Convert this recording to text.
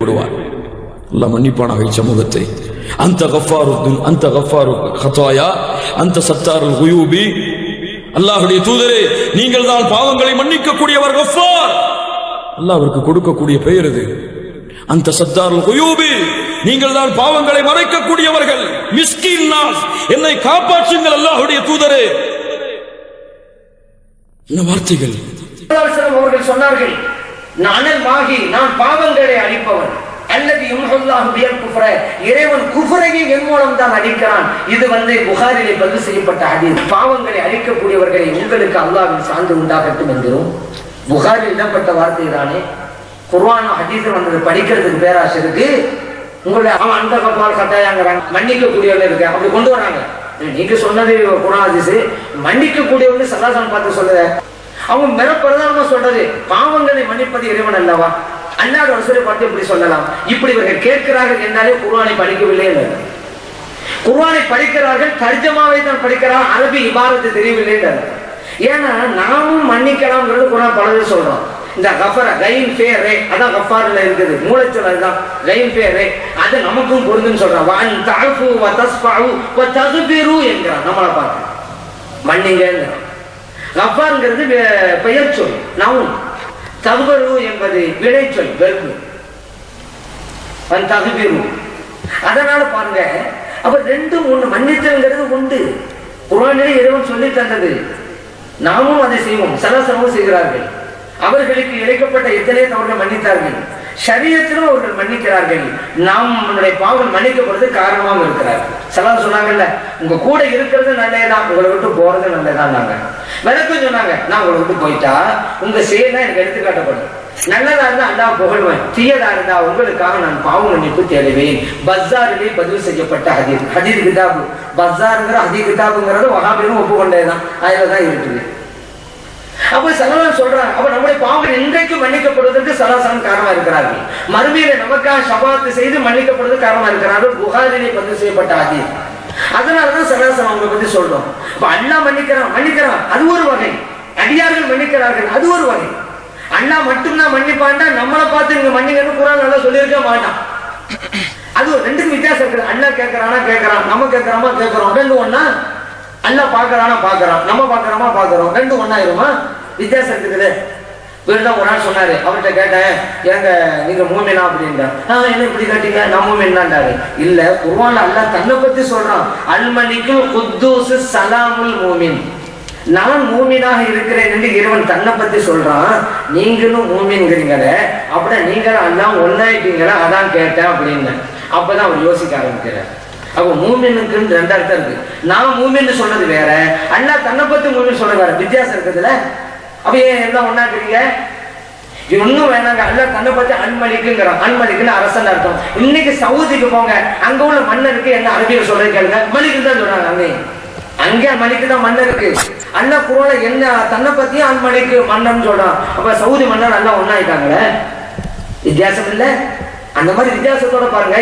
விடுவார். அல்லாஹ் மன்னிப்பானாக சமூகத்தை. அந்த கஃபாரு அந்த கஃபாரு ஹத்தாயா அந்த சத்தாருல் குயூபி. அல்லாஹுடைய தூதரே நீங்கள் தான் பாவங்களை மன்னிக்கக்கூடியவர் கஃபார். அல்லாஹ் கொடுக்கக்கூடிய பெயர் இது. அந்த சத்தாருல் குயூபி. நீங்கள் தான் பாவங்களை மறைக்கக்கூடியவர்கள். மிஸ்கின் நாஸ் என்னை காப்பாற்றுங்கள் அல்லாஹ்வுடைய தூதரே. என்ன வார்த்தைகள்? அவர்கள் சொன்னார்கள் நானல் மாகி நான் பாவங்களை அழிப்பவன். அல்லது யும்ஹுல்லாஹு பியல் குஃப்ர இறைவன் குஃப்ரையும் என் மூலம் தான் அழிக்கிறான். இது வந்து புகாரிலே பதிவு செய்யப்பட்ட ஹதீஸ். பாவங்களை அழிக்கக்கூடியவர்களை உங்களுக்கு அல்லாவின் சார்ந்து உண்டாகட்டும் என்கிறோம். புகாரில் இடப்பட்ட வார்த்தை தானே குர்ஆன் ஹதீஸ் வந்தது படிக்கிறதுக்கு பேராசை இருக்கு அவன் அந்த கப்பால் கட்டாயாங்கிறாங்க மன்னிக்க கூடியவங்க இருக்கு. அப்படி கொண்டு வராங்க. நீங்க சொன்னது குர்ஆன் ஹதீஸ். மன்னிக்க கூடியவர்கள் சல்லாசன் பார்த்து சொல்லுத அவன் மிக பிரதானமா சொல்றது பாவங்களை மன்னிப்பது இறைவன் அல்லவா? அல்லாட ரசூலை பார்த்து இப்படி சொல்லலாம். இப்படி இவர்கள் கேட்கிறார்கள் என்றாலே குர்ஆனை படிக்கவில்லை என்று. படிக்கிறார்கள் தர்ஜமாவை தான் படிக்கிறார் அரபி இபாரத்து தெரியவில்லை ஏன்னா நாமும் மன்னிக்கலாம்ங்கிறது குர்ஆன் பலது சொல்றோம். இந்த கஃபர கைன் பேரே அதான் கஃபாரில் இருக்குது. மூளைச்சொல் அதுதான். கைன் பேரே அது நமக்கும் பொருந்துன்னு சொல்றான். வான் தஅஃபு வ தஸ்ஃபஉ வ தக்பிரு என்கிறான். நம்மளை பார்த்து. மன்னிங்கிறான் கஃபார்ங்கிறது பெயர் சொல் நவுன். தகுபரு என்பது விளைச்சொல் வெறுப்பு. தகுபிரு அதனால பாருங்க அப்ப ரெண்டு ஒண்ணு மன்னித்தல்ங்கிறது உண்டு. குரானிலே இறைவன் சொல்லி தந்தது. நாமும் அதை செய்வோம் சராசரமும் செய்கிறார்கள். அவர்களுக்கு இழைக்கப்பட்ட எத்தனை தவறுகள் மன்னித்தார்கள்? சரீரத்திலும் அவர்கள் மன்னிக்கிறார்கள். நாம் நம்முடைய பாவம் மன்னிக்கப்படுறது காரணமாக இருக்கிறார். சிலர் சொன்னாங்கல்ல உங்க கூட இருக்கிறது நல்லதுதான் உங்களை விட்டு போறது நல்லதுதான் நாங்க. விளக்கம் சொன்னாங்க நான் உங்களை விட்டு போயிட்டா உங்க செயல் தான் எனக்கு எடுத்துக்காட்டப்படும். நல்லதா இருந்தா அல்லா புகழ்வேன் தீயதா இருந்தா உங்களுக்காக நான் பாவம் மன்னிப்பு தேடுவேன். பஸ்ஸாரிலே பதிவு செய்யப்பட்ட ஹதீர் ஹதீர் கிதாபு. பஸ்ஸாருங்கிற ஹதீர் கிதாபுங்கிறது வகாபிலும் ஒப்புக்கொண்டதுதான். அதில் தான் இருக்குது. அப்ப சலவான் சொல்றாங்க அப்ப நம்முடைய பாவம் இன்றைக்கு மன்னிக்கப்படுவதற்கு சலாசலம் காரணமா இருக்கிறார்கள். மறுமையில நமக்காக சபாத்து செய்து மன்னிக்கப்படுவது காரணமா இருக்கிறார்கள். புகாரிலே பதிவு செய்யப்பட்ட ஹதீர் அதனாலதான் சலாசலம் அவங்க பத்தி சொல்றோம். இப்ப அண்ணா மன்னிக்கிறான் மன்னிக்கிறான். அது ஒரு வகை. அடியார்கள் மன்னிக்கிறார்கள் அது ஒரு வகை. அண்ணா மட்டும்தான் மன்னிப்பான்டா நம்மளை பார்த்து நீங்க மன்னிக்கணும் குரான் நல்லா சொல்லியிருக்க மாட்டான். அது ஒரு ரெண்டுக்கும் வித்தியாசம் இருக்குது. அண்ணா கேட்கறானா கேட்கறான் நம்ம கேட்கறாமா கேட்கறோம். ரெண்டு ஒன்னா அண்ணா பார்க்கறானா பாக்குறான் நம்ம பார்க்கறோமா பாக்குறோம் ரெண்டு ஒன்னாயிருமா வித்தியாசம் இருக்குது. இவர்தான் ஒரு நாள் சொன்னாரு. அவர்கிட்ட கேட்டேன் ஏங்க நீங்க மூமினா? அப்படின்ட்டா ஆஹ் என்ன இப்படி கேட்டீங்க? நான் மூமின் தான்டாரு இல்ல குர்ஆன்ல அல்ல தன்னை பத்தி சொல்றான். அல்மலிக்கு குத்தூஸ் சலாமுல் மூமின். நான் மூமினாக இருக்கிறேன் என்று இறைவன் தன்னை பத்தி சொல்றான். நீங்களும் மூமின்கிறீங்களே அப்படின்னா நீங்களும் எல்லாம் ஒன்னாயிட்டீங்களா? அதான் கேட்டேன் அப்படின்னு அப்பதான் அவர் யோசிக்க ஆரம்பிக்கிறார். அப்போ மூமினுக்குன்னு ரெண்டு அர்த்தம் இருக்கு. நான் மூமின்னு சொன்னது வேற அண்ணா தன்னை பத்தி மூமின் சொல்றது வேற. வித்தியாசம் இருக்குதுல்ல? அப்ப ஏன் எல்லாம் ஒன்னாக்குறீங்க இது ஒண்ணும் வேணாங்க. அல்ல தன்னை பத்தி அன்மலிக்குங்கிறோம் அன்மலிக்குன்னு அரசன் அர்த்தம். இன்னைக்கு சவுதிக்கு போங்க. அங்க உள்ள மன்னருக்கு என்ன அரபியில் சொல்றது கேளுங்க. மலிக்கு தான் சொல்றாங்க அங்கே அங்கே மலிக்கு தான் இருக்கு. அண்ணா குரோல என்ன தன்னை பத்தியும் அன்மலிக்கு மன்னன் சொல்றான். அப்ப சவுதி மன்னர் எல்லாம் ஒன்னாயிட்டாங்களே வித்தியாசம் இல்ல? அந்த மாதிரி வித்தியாசத்தோட பாருங்க.